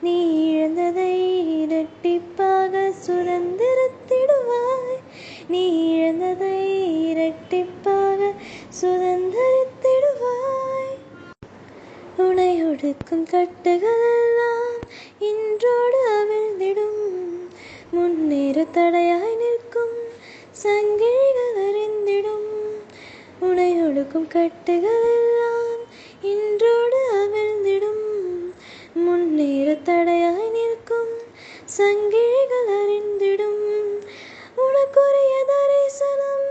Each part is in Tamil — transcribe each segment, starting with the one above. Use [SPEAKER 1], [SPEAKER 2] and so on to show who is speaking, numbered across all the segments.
[SPEAKER 1] நீ இழந்ததை இரட்டிப்பாக சுதந்திரத்திடுவாய். நீ இழந்ததை இரட்டிப்பாக சுதந்திரத்திடுவாய். உனை ஒடுக்கும் கட்டுகள் எல்லாம் இன்றோடு அவிழ்ந்திடும். முன்னேறு தடையாய் நிற்கும் சங்கிலிகள் அறிந்திடும் உனை ஒடுக்கும் கட்டுகள் எல்லாம் இன்றோடு அவிழ்ந்திடும் முன்னேற தடையாய் நிற்கும் சங்கிலிகள் அறிந்திடும் உனக்குரிய தரிசனம்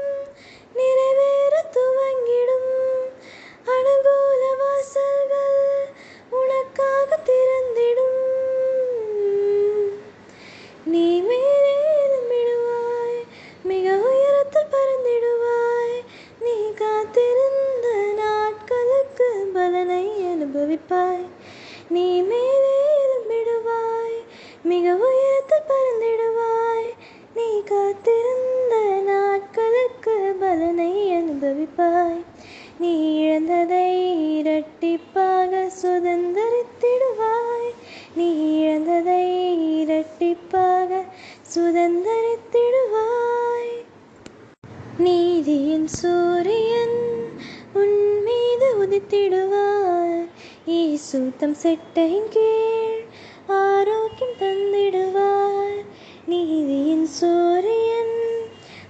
[SPEAKER 1] நீதியின் சூரியன் உன் மீது உதித்திடுவார். ஈசூத்தம் செட்டையின் கீழ் ஆரோக்கியம் தந்திடுவார். நீதியின் சூரியன்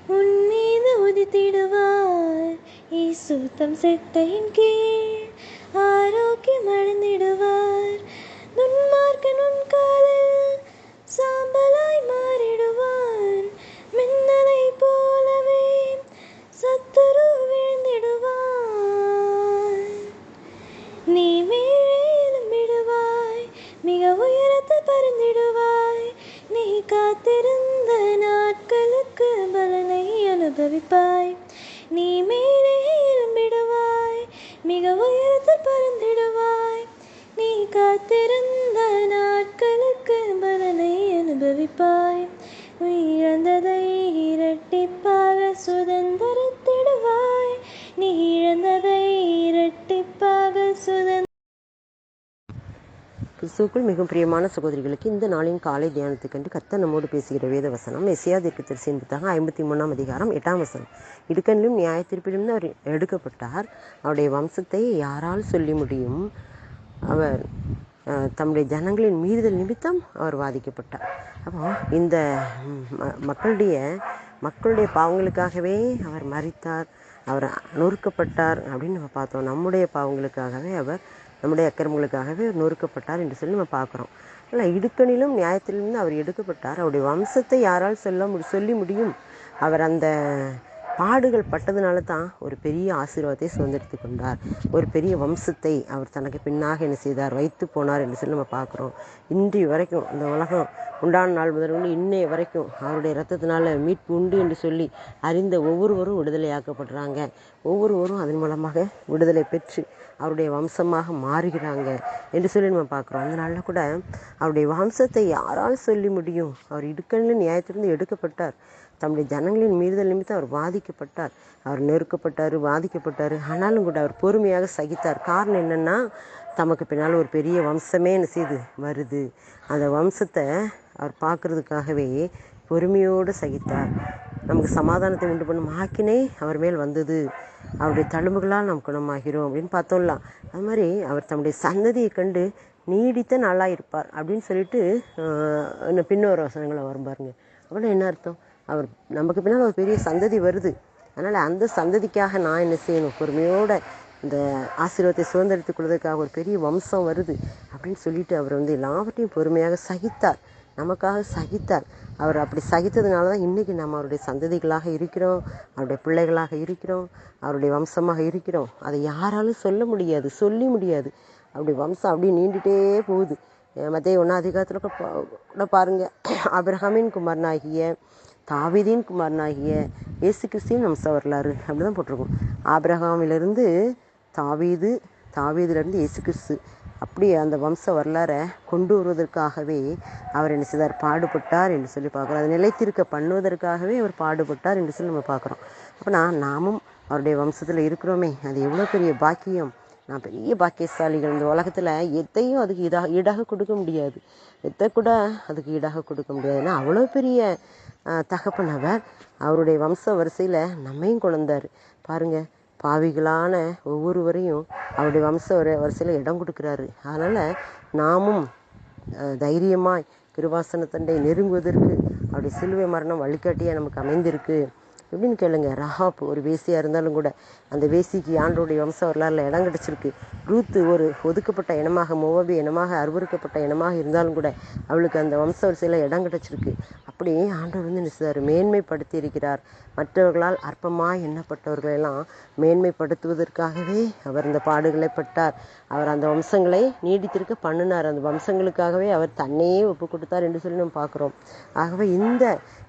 [SPEAKER 1] உன் மீது உதித்திடுவார். ஈசூத்தம் செட்டையின் கீழ் ஆரோக்கியம் அடைந்திடுவார். துன்மார்க்கன் உன் காலை
[SPEAKER 2] கிறிஸ்துக்குள் மிகவும் பிரியமான சகோதரிகளுக்கு இந்த நாளின் காலை தியானத்துக்கென்று கத்த நம்மோடு பேசுகிற வேத வசனம் எஸ்யா தீர்க்கதரிசியின் புத்தகம் ஐம்பத்தி மூணாம் அதிகாரம் எட்டாம் வசனம். இடுக்கனிலும் நியாய தீர்ப்பிலும் அவர் எடுக்கப்பட்டார். அவருடைய வம்சத்தை யாரால் சொல்லி முடியும்? அவர் தம்முடைய ஜனங்களின் மீறுதல் நிமித்தம் அவர் வாதிக்கப்பட்டார். அப்போ இந்த ம- மக்களுடைய மக்களுடைய பாவங்களுக்காகவே அவர் மறித்தார். அவர் நொறுக்கப்பட்டார் அப்படின்னு நம்ம பார்த்தோம். நம்முடைய பாவங்களுக்காகவே அவர் நம்முடைய அக்கிரமங்களுக்காகவே நொறுக்கப்பட்டார் என்று சொல்லி நம்ம பார்க்குறோம். ஆனால் இடுக்கணிலும் நியாயத்திலிருந்து அவர் எடுக்கப்பட்டார். அவருடைய வம்சத்தை யாரால் சொல்ல சொல்லி முடியும்? அவர் அந்த பாடுகள் பட்டதுனால தான் ஒரு பெரிய ஆசீர்வாதத்தை சுதந்திரத்து கொண்டார். ஒரு பெரிய வம்சத்தை அவர் தனக்கு பின்னாக என்ன செய்தார் வைத்து போனார் என்று சொல்லி நம்ம பார்க்குறோம். இன்றைய வரைக்கும் இந்த உலகம் உண்டான நாள் முதல் கொண்டு இன்னைய வரைக்கும் அவருடைய ரத்தத்தினால மீட்பு உண்டு என்று சொல்லி அறிந்த ஒவ்வொருவரும் விடுதலையாக்கப்படுறாங்க ஒவ்வொருவரும் அதன் மூலமாக விடுதலை பெற்று அவருடைய வம்சமாக மாறுகிறாங்க என்று சொல்லி நம்ம பார்க்குறோம். அதனால கூட அவருடைய வம்சத்தை யாரால் சொல்லி முடியும்? அவர் இடுக்கணில் நியாயத்திலிருந்து எடுக்கப்பட்டார். தம்முடைய ஜனங்களின் மீறுதல் நிமித்தம் அவர் பாதிக்கப்பட்டார். அவர் நெருக்கப்பட்டார் பாதிக்கப்பட்டார். ஆனாலும் கூட அவர் பொறுமையாக சகித்தார். காரணம் என்னென்னா தமக்கு பின்னால் ஒரு பெரிய வம்சமே என்ன செய்து வருது. அந்த வம்சத்தை அவர் பார்க்குறதுக்காகவே பொறுமையோடு சகித்தார். நமக்கு சமாதானத்தை உண்டு பண்ணும் ஆக்கினை அவர் மேல் வந்தது. அவருடைய தழும்புகளால் நாம் குணமாகிறோம் அப்படின்னு பார்த்தோம்லாம் அது மாதிரி அவர் தம்முடைய சந்ததியை கண்டு நீடித்த நாளாக இருப்பார் அப்படின்னு சொல்லிட்டு ஆஹ், இன்னும் வசனங்களை வரும் பாருங்க. அப்படின்னா என்ன அர்த்தம்? அவர் நமக்கு பின்னால் ஒரு பெரிய சந்ததி வருது. அதனால் அந்த சந்ததிக்காக நான் என்ன செய்யணும்? பொறுமையோட இந்த ஆசீர்வாதத்தை சுதந்திரத்துக் கொள்வதற்காக ஒரு பெரிய வம்சம் வருது அப்படின்னு சொல்லிட்டு அவர் வந்து எல்லாவற்றையும் பொறுமையாக சகித்தார். நமக்காக சகித்தார். அவர் அப்படி சகித்ததுனால தான் இன்றைக்கி நம்ம அவருடைய சந்ததிகளாக இருக்கிறோம் அவருடைய பிள்ளைகளாக இருக்கிறோம் அவருடைய வம்சமாக இருக்கிறோம். அதை யாராலும் சொல்ல முடியாது சொல்லி முடியாது. அப்படி வம்சம் அப்படியே நீண்டுகிட்டே போகுது. மத்திய ஒன்றா அதிகாரத்தில் கூட பா- கூட பாருங்கள் அப்ரஹாமின் குமாரனாகிய தாவீதின் குமாரனாகிய இயேசு கிறிஸ்தின் வம்ச வரலாறு அப்படி தான் போட்டிருக்கோம். ஆபிரகாமிலிருந்து தாவீது தாவீதுலேருந்து இயேசு கிறிஸ்து அப்படி அந்த வம்ச வரலாறை கொண்டு வருவதற்காகவே அவர் என்ன செய்தார்? பாடுபட்டார் என்று சொல்லி பார்க்குறோம். அதை நிலைத்திருக்க பண்ணுவதற்காகவே அவர் பாடுபட்டார் என்று சொல்லி நம்ம பார்க்குறோம். அப்போனா நாமும் அவருடைய வம்சத்தில் இருக்கிறோமே. அது எவ்வளோ பெரிய பாக்கியம். நான் பெரிய பாக்கியசாலிகள் இந்த உலகத்தில். எதையும் அதுக்கு இதாக ஈடாக கொடுக்க முடியாது. எத்தை கூட அதுக்கு ஈடாக கொடுக்க முடியாது. ஏன்னா அவ்வளோ பெரிய தகப்பனவர் அவருடைய வம்ச வரிசையில் நம்மையும் கொண்டார் பாருங்க பாவிகளான ஒவ்வொருவரையும் அவருடைய வம்ச வரிசையில் இடம் கொடுக்குறாரு. அதனால் நாமும் அஹ், தைரியமாய் கிருவாசனத்தண்டை நெருங்குவதற்கு அவருடைய சிலுவை மரணம் வழிகாட்டியாக நமக்கு அமைந்திருக்கு. எப்படின்னு கேளுங்க. ரஹாப் ஒரு வேசியாக இருந்தாலும் கூட அந்த வேசிக்கு ஆண்டோடைய வம்ச வரலாறுல இடம் கிடச்சிருக்கு. ரூத்து ஒரு ஒதுக்கப்பட்ட இனமாக மோவாபி இனமாக அருவருக்கப்பட்ட இனமாக இருந்தாலும் கூட அவளுக்கு அந்த வம்ச வரிசையில் இடம் கிடச்சிருக்கு. அப்படியே ஆண்டவர் வந்து நினைச்சார் மேன்மைப்படுத்தி இருக்கிறார். மற்றவர்களால் அற்பமாக எண்ணப்பட்டவர்களெல்லாம் மேன்மைப்படுத்துவதற்காகவே அவர் இந்த பாடுகளை பட்டார். அவர் அந்த வம்சங்களை நீடித்திருக்க பண்ணினார். அந்த வம்சங்களுக்காகவே அவர் தன்னையே ஒப்பு கொடுத்தார் என்று சொல்லி நம்ம பார்க்குறோம். ஆகவே இந்த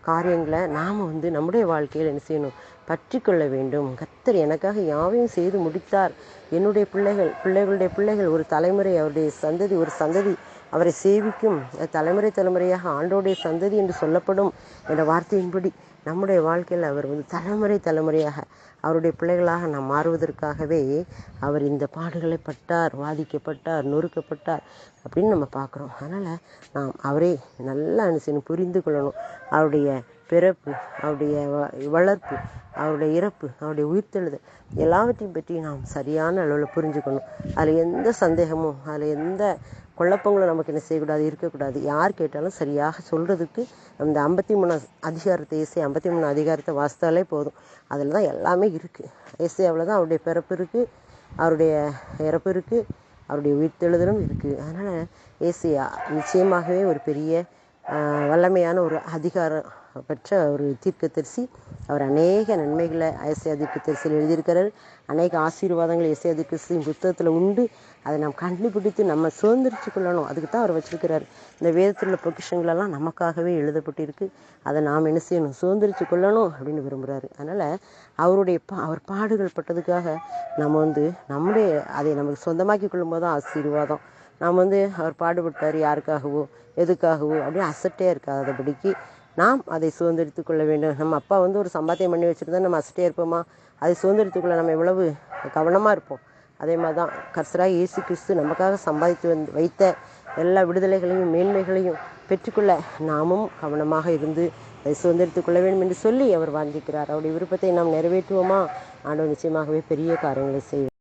[SPEAKER 2] காரியங்களை நாம் வந்து நம்முடைய வாழ்க்கையில் என்ன செய்யணும்? பற்றி கொள்ள வேண்டும். கத்தர் எனக்காக யாவையும் செய்து முடித்தார். என்னுடைய பிள்ளைகள் பிள்ளைகளுடைய பிள்ளைகள் ஒரு தலைமுறை அவருடைய சந்ததி ஒரு சந்ததி அவரை சேவிக்கும். தலைமுறை தலைமுறையாக ஆண்டோடைய சந்ததி என்று சொல்லப்படும் என்ற வார்த்தையின்படி நம்முடைய வாழ்க்கையில் அவர் வந்து தலைமுறை தலைமுறையாக அவருடைய பிள்ளைகளாக நாம் மாறுவதற்காகவே அவர் இந்த பாடுகளை பட்டார் வாதிக்கப்பட்டார் நொறுக்கப்பட்டார் அப்படின்னு நம்ம பார்க்குறோம். அதனால் நாம் அவரே நல்லா என்ன புரிந்து கொள்ளணும். அவருடைய பிறப்பு அவருடைய வ- வளர்ப்பு அவருடைய இறப்பு அவருடைய உயிர்த்தெழுதல் எல்லாவற்றையும் பற்றி நாம் சரியான அளவில் புரிஞ்சுக்கணும். அதில் எந்த சந்தேகமும் அதில் எந்த குழப்பங்களும் நமக்கு என்ன செய்யக்கூடாது இருக்கக்கூடாது. யார் கேட்டாலும் சரியாக சொல்கிறதுக்கு அந்த ஐம்பத்தி மூணு அதிகாரத்தை இசை ஐம்பத்தி மூணு அதிகாரத்தை வாசித்தாலே போதும். அதில் தான் எல்லாமே இருக்குது இசையாவில் தான் அவருடைய பிறப்பு இருக்குது அவருடைய இறப்பு இருக்குது அவருடைய உயிர்த்தெழுதலும் இருக்குது அதனால் ஏசியா நிச்சயமாகவே ஒரு பெரிய வல்லமையான ஒரு அதிகாரம் பெற்ற ஒரு தீர்க்கதரிசி. அவர் அநேக நன்மைகளை ஐசியா தீர்க்கதரிசியில் எழுதியிருக்கிறார். அநேக ஆசீர்வாதங்கள் ஐசியா தீர்க்கதரிசியின் புத்தகத்தில் உண்டு. அதை நாம் கண்டுபிடித்து நம்ம சுதந்திரிச்சு கொள்ளணும். அதுக்கு தான் அவர் வச்சிருக்கிறார். இந்த வேதத்தில் உள்ள பொக்கிஷங்களெல்லாம் நமக்காகவே எழுதப்பட்டிருக்கு. அதை நாம் என்ன செய்யணும்? சுதந்திரிச்சு கொள்ளணும் அப்படின்னு விரும்புகிறாரு அதனால் அவருடைய பா அவர் பாடுகள் பட்டதுக்காக நம்ம வந்து நம்முடைய அதை நமக்கு சொந்தமாக்கி கொள்ளும்போது தான் ஆசீர்வாதம். நாம் வந்து அவர் பாடுபட்டார். யாருக்காகவோ எதுக்காகவோ அப்படின்னு அசட்டே இருக்காதபடிக்கு நாம் அதை சுதந்திரித்து கொள்ள வேண்டும். நம்ம அப்பா வந்து ஒரு சம்பாத்தியம் பண்ணி வச்சுருந்தா நம்ம அசட்டே இருப்போமா? அதை சுதந்திரித்துக் கொள்ள நம்ம எவ்வளவு கவனமாக இருப்போம்? அதே மாதிரி தான் கர்சராக இயேசு கிறிஸ்து நமக்காக சம்பாதித்து வந்து வைத்த எல்லா விடுதலைகளையும் மேன்மைகளையும் பெற்றுக்கொள்ள நாமும் கவனமாக இருந்து அதை சுதந்திரித்துக் கொள்ள வேண்டும் என்று சொல்லி அவர் வாழ்ந்திருக்கிறார் அவருடைய விருப்பத்தை நாம் நிறைவேற்றுவோமா? ஆண்டவர் நிச்சயமாகவே பெரிய காரியங்களை செய்வோம்